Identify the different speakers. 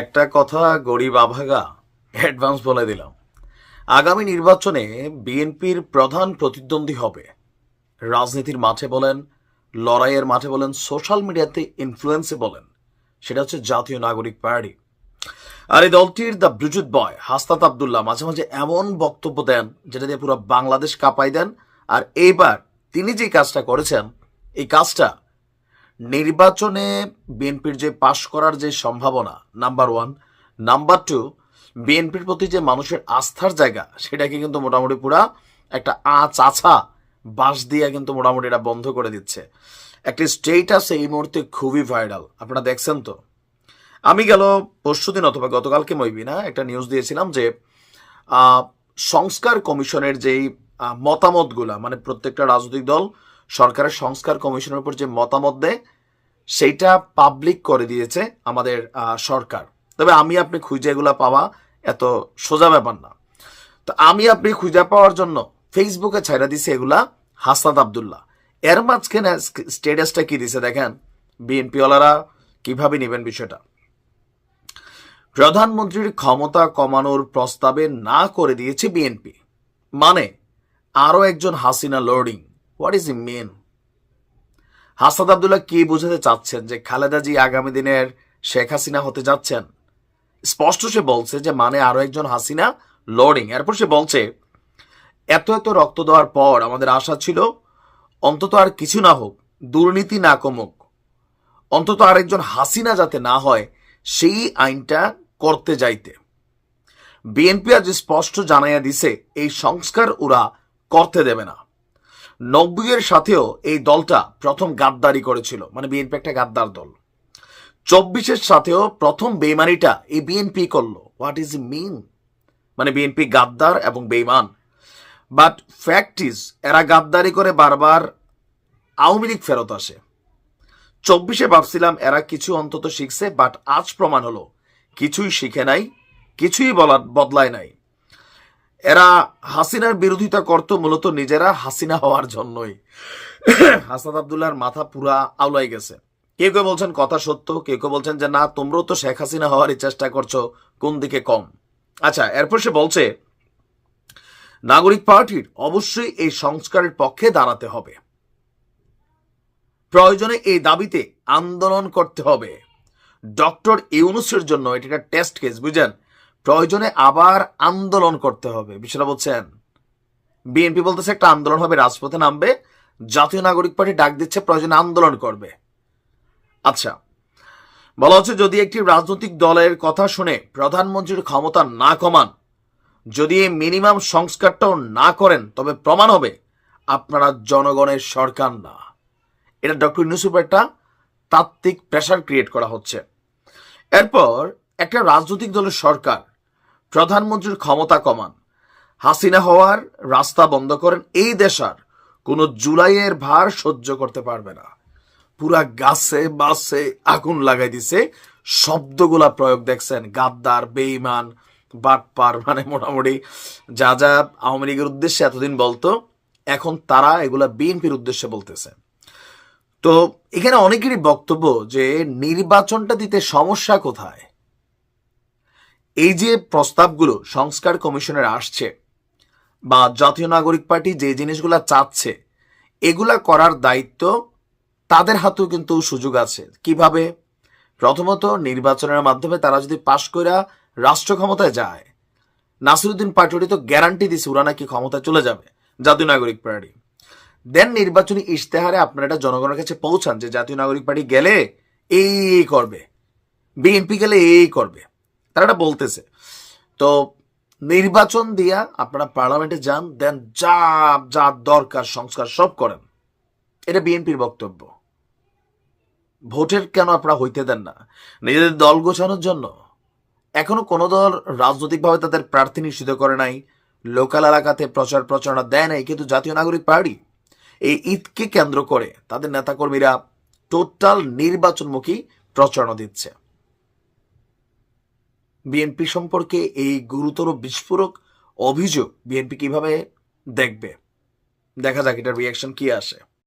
Speaker 1: একটা কথা গরিব আভাগা অ্যাডভান্স বলে দিলাম। আগামী নির্বাচনে বিএনপির প্রধান প্রতিদ্বন্দ্বী হবে। রাজনীতির মাঠে বলেন, লড়াইয়ের মাঠে বলেন সোশ্যাল মিডিয়াতে ইনফ্লুয়েন্সে বলেন। সেটা হচ্ছে জাতীয় নাগরিক পার্টি। আর এই দলটির দ্য ব্রিজুত বয় হাস্তাত আবদুল্লাহ, মাঝে মাঝে এমন বক্তব্য দেন, যেটা দিয়ে পুরো বাংলাদেশ কাঁপাই দেন। আর এইবার তিনি যে কাজটা করেছেন, এই কাজটা নির্বাচনে বিএনপির যে পাশ করার যে সম্ভাবনা নাম্বার ওয়ান নাম্বার টু বিএনপির প্রতি যে মানুষের আস্থার জায়গা, সেটাকে কিন্তু মোটামুটি পুরা একটা আঁচ আছা বাঁশ দিয়ে কিন্তু মোটামুটি এটা বন্ধ করে দিচ্ছে। একটি স্টেটাস এই মুহূর্তে খুবই ভাইরাল আপনারা দেখছেন তো। আমি গেল পরশুদিন অথবা গতকালকে মইবি না একটা নিউজ দিয়েছিলাম যে সংস্কার কমিশনের যেই মতামতগুলা মানে প্রত্যেকটা রাজনৈতিক দল সরকারের সংস্কার কমিশনের উপর যে মতামত দেয়, সেইটা পাবলিক করে দিয়েছে আমাদের সরকার। তবে আমি আপনি খুঁজে এগুলা পাওয়া এত সোজা ব্যাপার না। তো আমি আপনি খুঁজে পাওয়ার জন্য ফেসবুকে ছাইরা দিছে এগুলা হাসনাত আবদুল্লাহ। এর মাঝখানে স্টেটাসটা কি দিছে দেখেন? বিএনপিওয়ালারা কীভাবে নেবেন বিষয়টা? প্রধানমন্ত্রীর ক্ষমতা কমানোর প্রস্তাবে না করে দিয়েছে বিএনপি। মানে আরও একজন হাসিনা লোডিং হোয়াট ইজ ই মেন হাসাদ আবদুল্লাহ কি বোঝাতে চাচ্ছেন যে খালেদা জি আগামী দিনের শেখ হাসিনা হতে যাচ্ছেন? স্পষ্ট সে বলছে যে মানে আরও একজন হাসিনা লোডিং এরপর সে বলছে, এত এত রক্ত দেওয়ার পর আমাদের আশা ছিল অন্তত আর কিছু না হোক, দুর্নীতি না কমুক। অন্তত আরেকজন হাসিনা যাতে না হয়, সেই আইনটা করতে যাইতে। বিএনপি আজ স্পষ্ট জানাইয়া দিছে, এই সংস্কার ওরা করতে দেবে না। নব্বইয়ের সাথেও এই দলটা প্রথম গাদ্দারি করেছিল মানে বিএনপি একটা গাদ্দার দল। চব্বিশের সাথেও প্রথম বেমানিটা এই বিএনপি করল। হোয়াট ইজ মিন মানে বিএনপি গাদ্দার এবং বেইমান। বাট ফ্যাক্ট ইজ এরা গাদ্দারি করে বারবার আওয়ামী লীগ ফেরত আসে। চব্বিশে ভাবছিলাম এরা কিছু অন্তত শিখছে বাট আজ প্রমাণ হলো, কিছুই শিখে নাই, কিছুই বলা বদলায় নাই। এরা হাসিনার বিরোধিতা করতো মূলত নিজেরা হাসিনা হওয়ার জন্যই। হাসান আবদুল্লাহর মাথা পুরা আউলাই গেছে। কেউ কেউ বলছেন কথা সত্য, কেউ কেউ বলছেন যে না, তোমরাও তো শেখ হাসিনা হওয়ারই চেষ্টা করছ, কোন দিকে কম। আচ্ছা এরপর সে বলছে, নাগরিক পার্টির অবশ্যই এই সংস্কারের পক্ষে দাঁড়াতে হবে। প্রয়োজনে এই দাবিতে আন্দোলন করতে হবে। ডক্টর ইউনুসের জন্য এটা একটা টেস্ট কেস বুঝেন প্রয়োজনে আবার আন্দোলন করতে হবে। বিষয়টা বলছেন বিএনপি বলতেছে একটা আন্দোলন হবে, রাজপথে নামবে, জাতীয় নাগরিক পার্টি ডাক দিচ্ছে, প্রয়োজনে আন্দোলন করবে। আচ্ছা বলা হচ্ছে যদি একটি রাজনৈতিক দলের কথা শুনে প্রধানমন্ত্রীর ক্ষমতা না কমান, যদি এই মিনিমাম সংস্কারটাও না করেন, তবে প্রমাণ হবে আপনারা জনগণের সরকার না। এটা ডক্টর ইউনুসুফ একটা তাত্ত্বিক প্রেশার ক্রিয়েট করা হচ্ছে। এরপর একটা রাজনৈতিক দলের সরকার প্রধানমন্ত্রীর ক্ষমতা কমান। হাসিনা হওয়ার রাস্তা বন্ধ করেন, এই দেশার কোনো জুলাইয়ের ভার সহ্য করতে পারবে না। পুরা গাছে বাসে আগুন লাগাই দিছে, শব্দগুলা প্রয়োগ দেখছেন গাদ্দার বেইমান বাটপার মানে মোটামুটি যা যা আওয়ামী লীগের উদ্দেশ্যে এতদিন বলতো, এখন তারা এগুলা বিএনপির উদ্দেশ্যে বলতেছে। তো এখানে অনেকেরই বক্তব্য যে, নির্বাচনটা দিতে সমস্যা কোথায়? এই যে প্রস্তাবগুলো সংস্কার কমিশনের আসছে বা জাতীয় নাগরিক পার্টি যে জিনিসগুলা চাচ্ছে, এগুলা করার দায়িত্ব তাদের হাতেও কিন্তু সুযোগ আছে। কীভাবে? প্রথমত নির্বাচনের মাধ্যমে তারা যদি পাশ কইরা রাষ্ট্র ক্ষমতায় যায়, নাসিরুদ্দিন পাটোয়ারি তো গ্যারান্টি দিছে ওরা নাকি ক্ষমতায় চলে যাবে জাতীয় নাগরিক পার্টি। দেন নির্বাচনী ইশতেহারে আপনারা এটা জনগণের কাছে পৌঁছান যে জাতীয় নাগরিক পার্টি গেলে এই করবে, বিএনপি গেলে এই করবে। তারা এটা বলতেছে। তো নির্বাচন দিয়া আপনারা পার্লামেন্টে যান, দেন যা যা দরকার, সংস্কার সব করেন। এটা বিএনপির বক্তব্য। ভোটের কেন আপনারা হইতে দেন না? নিজেদের দল গোছানোর জন্য। এখনও কোনো দল রাজনৈতিকভাবে তাদের প্রার্থী নিশ্চিত করে নাই, লোকাল এলাকাতে প্রচার প্রচারণা দেয় নাই, কিন্তু জাতীয় নাগরিক পার্টি এই ঈদকে কেন্দ্র করে তাদের নেতাকর্মীরা টোটাল নির্বাচনমুখী প্রচারণা দিচ্ছে। বিএনপি সম্পর্কে এই গুরুতর বিস্ফোরক অভিযোগ বিএনপি কীভাবে দেখবে? দেখা যাক এটার রিয়াকশন কি আসে।